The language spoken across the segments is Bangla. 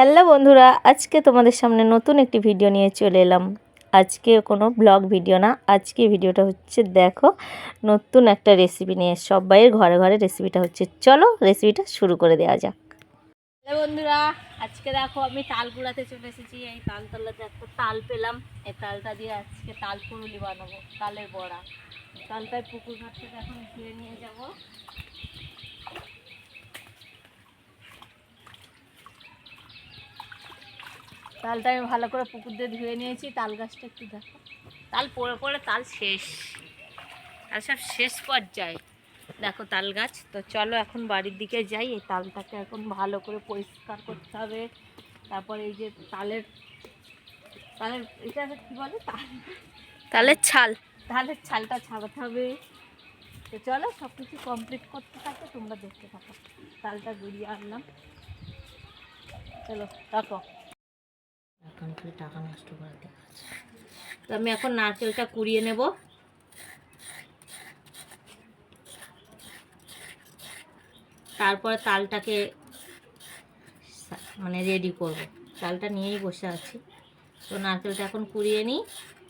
হ্যালো বন্ধুরা, আজকে তোমাদের সামনে নতুন একটি ভিডিও নিয়ে চলে এলাম। আজকে কোনো ব্লগ ভিডিও না, আজকে ভিডিওটা হচ্ছে দেখো, নতুন একটা রেসিপি নিয়ে। সবাইয়ের ঘরে ঘরে রেসিপিটা হচ্ছে। চলো রেসিপিটা শুরু করে দেওয়া যাক। হ্যালো বন্ধুরা, আজকে দেখো আমি তাল কুড়াতে চলে এসেছি। এই তালতলাতে একটা তাল পেলাম। এই তালটা দিয়ে আজকে তাল পুরুলি বানাবো, তালের বড়া। তালটায় পুকুর ঘাট থেকে এখন ধুয়ে নিয়ে যাব। তালটা আমি ভালো করে পুকুর দিয়ে ধুয়ে নিয়েছি তাল গাছটা একটু দেখো। তাল পড়ে পড়ে তাল শেষ। তাল সব শেষ পর্যায়ে। দেখো তাল গাছ তো চলো এখন বাড়ির দিকে যাই। এই তালটাকে এখন ভালো করে পরিষ্কার করতে হবে। তারপর এই যে তালের তালের এটা কী বলে? তাল। তালের ছাল। তালের ছালটা ছাড়াতে হবে। তো চলো সব কিছু কমপ্লিট করতে থাকো তোমরা দেখতে থাকো। তালটা গুড়িয়ে আনলাম। চলো রাখো। এখন তুই টাকা নষ্ট করে দেখাচ্ছে। তো আমি এখন নারকেলটা কুড়িয়ে নেব। তারপর তালটাকে মানে রেডি করব। তালটা নিয়েই বসে আছি। তো নারকেলটা এখন কুড়িয়ে নিই।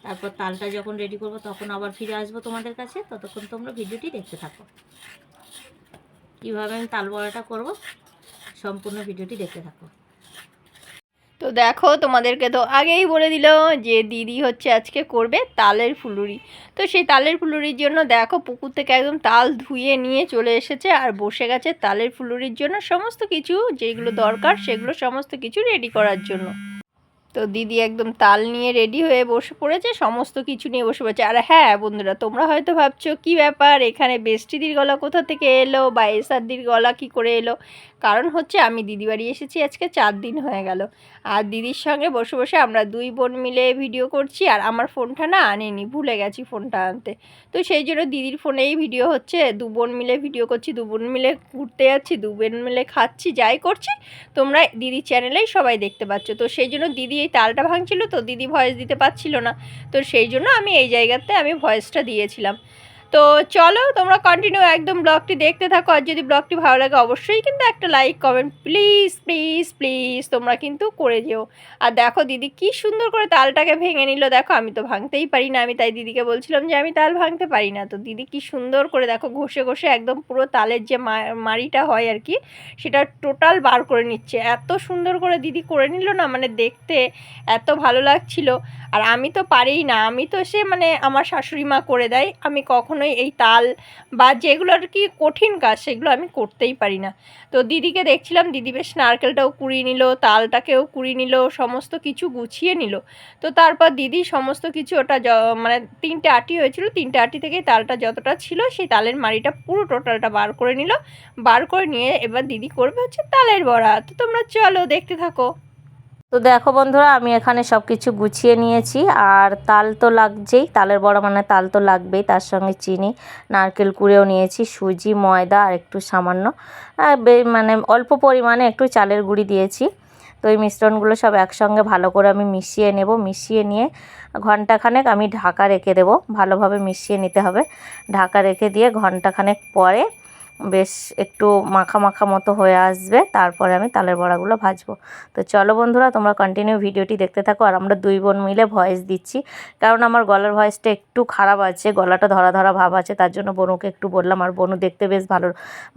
তারপর তালটা যখন রেডি করব, তখন আবার ফিরে আসব তোমাদের কাছে। ততক্ষণ তোমরা ভিডিওটি দেখতে থাকো। কীভাবে আমি তাল বড়াটা করব, সম্পূর্ণ ভিডিওটি দেখতে থাকো। তো দেখো, তোমাদেরকে তো আগেই বলে দিল যে দিদি হচ্ছে আজকে করবে তালের ফুলুরি। তো সেই তালের ফুলুরির জন্য দেখো, পুকুর থেকে একদম তাল ধুয়ে নিয়ে চলে এসেছে আর বসে গেছে তালের ফুলুরির জন্য সমস্ত কিছু, যেগুলো দরকার সেগুলো সমস্ত কিছু রেডি করার জন্য। তো দিদি একদম তাল নিয়ে রেডি হয়ে বসে পড়েছে, সমস্ত কিছু নিয়ে বসে পড়েছে। আর হ্যাঁ বন্ধুরা, তোমরা হয়তো ভাবছ, কি ব্যাপার? এখানে বেষ্টিদির গলা কোথা থেকে এলো বা এসারদির গলা কি করে এলো? কারণ হচ্ছে আমি দিদি বাড়ি এসেছি, আজকে চার দিন হয়ে গেল। আর দিদির সঙ্গে বসে বসে আমরা দুই বোন মিলে ভিডিও করছি, আর আমার ফোনটা না আনিনি, ভুলে গেছি ফোনটা আনতে। তো সেই জন্য দিদির ফোনেই ভিডিও হচ্ছে, দু বোন মিলে ভিডিও করছি, দু বোন মিলে ঘুরতে যাচ্ছি, দু বোন মিলে খাচ্ছি, যাই করছি, তোমরা দিদির চ্যানেলেই সবাই দেখতে পাচ্ছ। তো সেই জন্য দিদি এই তালটা ভাঙছিল, তো দিদি ভয়েস দিতে পারছিল না। তো সেই জন্য আমি এই জায়গাতে আমি ভয়েসটা দিয়েছিলাম। তো চলো তোমরা কন্টিনিউ একদম ব্লগটি দেখতে থাকো, আর যদি ব্লগটি ভালো লাগে অবশ্যই কিন্তু একটা like comment please please please তোমরা কিন্তু করে যেও। আর দেখো দিদি কি সুন্দর করে তালটাকে ভেঙে নিল, দেখো আমি তো ভাঙতেই পারি না, আমি তাই দিদিকে বলছিলাম যে আমি তাল ভাঙতে পারি না। তো দিদি কি সুন্দর করে দেখো ঘষে ঘষে একদম পুরো তালের যে মা- মাড়িটা হয় আর কি, সেটা টোটাল বার করে নিচ্ছে। এত সুন্দর করে দিদি করে নিল না মানে দেখতে এত ভালো লাগছিল। আর আমি তো পারিই না, আমি তো সে মানে আমার শাশুড়ি মা করে দেয়, আমি কখনোই এই তাল বা যেগুলো আর কি কঠিন কাজ, সেগুলো আমি করতেই পারি না। তো দিদিকে দেখছিলাম, দিদি বেশ নারকেলটাও কুড়িয়ে নিল, তালটাকেও কুড়িয়ে নিল, সমস্ত কিছু গুছিয়ে নিল। তো তারপর দিদি সমস্ত কিছু ওটা মানে তিনটে আটি হয়েছিল, তিনটে আটি থেকে তালটা যতটা ছিল, সেই তালের মাড়িটা পুরো টোটালটা বার করে নিল। বার করে নিয়ে এবার দিদি করবে হচ্ছে তালের বড়া। তো তোমরা চলো, দেখতে থাকো। তো দেখো বন্ধুরা, আমি এখানে সব কিছু গুছিয়ে নিয়েছি। আর তাল তো লাগছেই, তালের বড়া মানে তাল তো লাগবেই, তার সঙ্গে চিনি, নারকেল কুড়েও নিয়েছি, সুজি, ময়দা আর একটু সামান্য। মানে অল্প পরিমাণে একটু চালের গুঁড়ি দিয়েছি। তো এই মিশ্রণগুলো সব একসঙ্গে ভালো করে আমি মিশিয়ে নেব। মিশিয়ে নিয়ে ঘন্টাখানেক আমি ঢাকা রেখে দেবো। ভালোভাবে মিশিয়ে নিতে হবে। ঢাকা রেখে দিয়ে ঘন্টাখানেক পরে বেশ একটু মাখা মাখা মতো হয়ে আসবে। তারপরে আমি তালের বড়াগুলো ভাজবো। তো চলো বন্ধুরা, তোমরা কন্টিনিউ ভিডিওটি দেখতে থাকো আর আমরা দুই বোন মিলে ভয়েস দিচ্ছি। কারণ আমার গলার ভয়েসটা একটু খারাপ আছে, গলাটা ধরা ধরা ভাব আছে, তার জন্য বনুকে একটু বললাম আর বনু দেখতে বেশ ভালো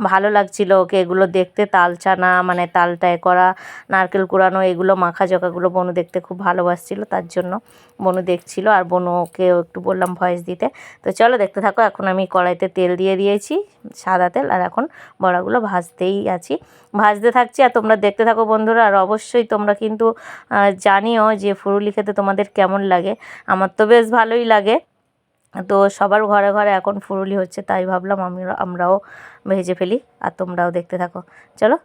ভালো লাগছিল ওকে। এগুলো দেখতে তাল চানা মানে তালটায় করা, নারকেল কুড়ানো, এগুলো মাখা জকাগুলো বনু দেখতে খুব ভালোবাসছিল, তার জন্য বনু দেখছিল আর বনুকে একটু বললাম ভয়েস দিতে। তো চলো দেখতে থাকো, এখন আমি কড়াইতে তেল দিয়ে দিয়েছি, সাদা তেল। আর এখন বড়াগুলো ভাজতেই আছি। ভাজতে থাকছি আর তোমরা দেখতে থাকো বন্ধুরা আর অবশ্যই তোমরা কিন্তু জানিও যে ফুরুলি খেতে তোমাদের কেমন লাগে। আমার তো বেশ ভালোই লাগে। তো সবার ঘরে ঘরে এখন ফুরুলি হচ্ছে, তাই ভাবলাম আমি আমরাও ভেজে ফেলি আর তোমরাও দেখতে থাকো। চলো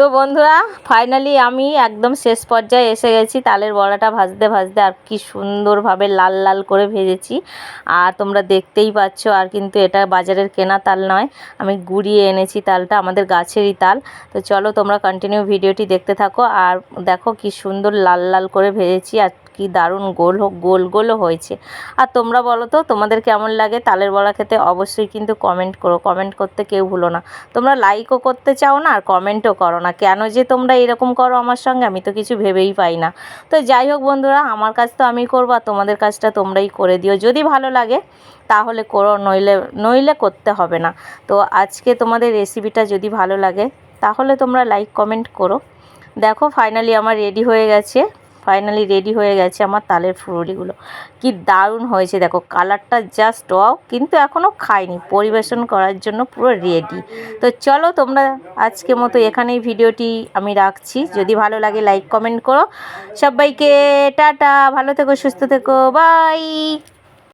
তো বন্ধুরা ফাইনালি আমি একদম শেষ পর্যায়ে এসে গেছি। তালের বড়াটা ভাজতে ভাজতে আর কি সুন্দরভাবে লাল লাল করে ভেজেছি। আর তোমরা দেখতেই পাচ্ছ, আর কিন্তু এটা বাজারের কেনা তাল নয়। আমি গুড়িয়ে এনেছি তালটা, আমাদের গাছেরই তাল। তো চলো তোমরা কন্টিনিউ ভিডিওটি দেখতে থাকো। আর দেখো কি সুন্দর লাল লাল করে ভেজেছি। আর কি দারুণ গোল গোল গোলও হয়েছে। আর তোমরা বলো তো, তোমাদের কেমন লাগে তালের বড়া খেতে? অবশ্যই কিন্তু কমেন্ট করো। কমেন্ট করতে কেউ ভুলো না। তোমরা লাইকও করতে চাও না আর কমেন্টও করো না। কেন যে তোমরা এরকম করো আমার সঙ্গে, আমি তো কিছু ভেবেই পাই না। তো যাই হোক বন্ধুরা, আমার কাজ তো আমি করব আর তোমাদের কাজটা তোমরাই করে দিও। যদি ভালো লাগে, তাহলে করো, নইলে নইলে করতে হবে না। তো আজকে তোমাদের রেসিপিটা যদি ভালো লাগে, তাহলে তোমরা লাইক কমেন্ট করো। দেখো ফাইনালি আমার রেডি হয়ে গেছে। ফাইনালি রেডি হয়ে গেছে আমার তালের ফুরুলিগুলো কি দারুণ হয়েছে, দেখো কালারটা জাস্ট ওয়াও কিন্তু এখনও খাইনি। পরিবেশন করার জন্য পুরো রেডি তো চলো তোমরা আজকে মতো এখানেই ভিডিওটি আমি রাখছি। যদি ভালো লাগে লাইক কমেন্ট করো। সবাইকে টাটা, ভালো থেকো, সুস্থ থেকো বাই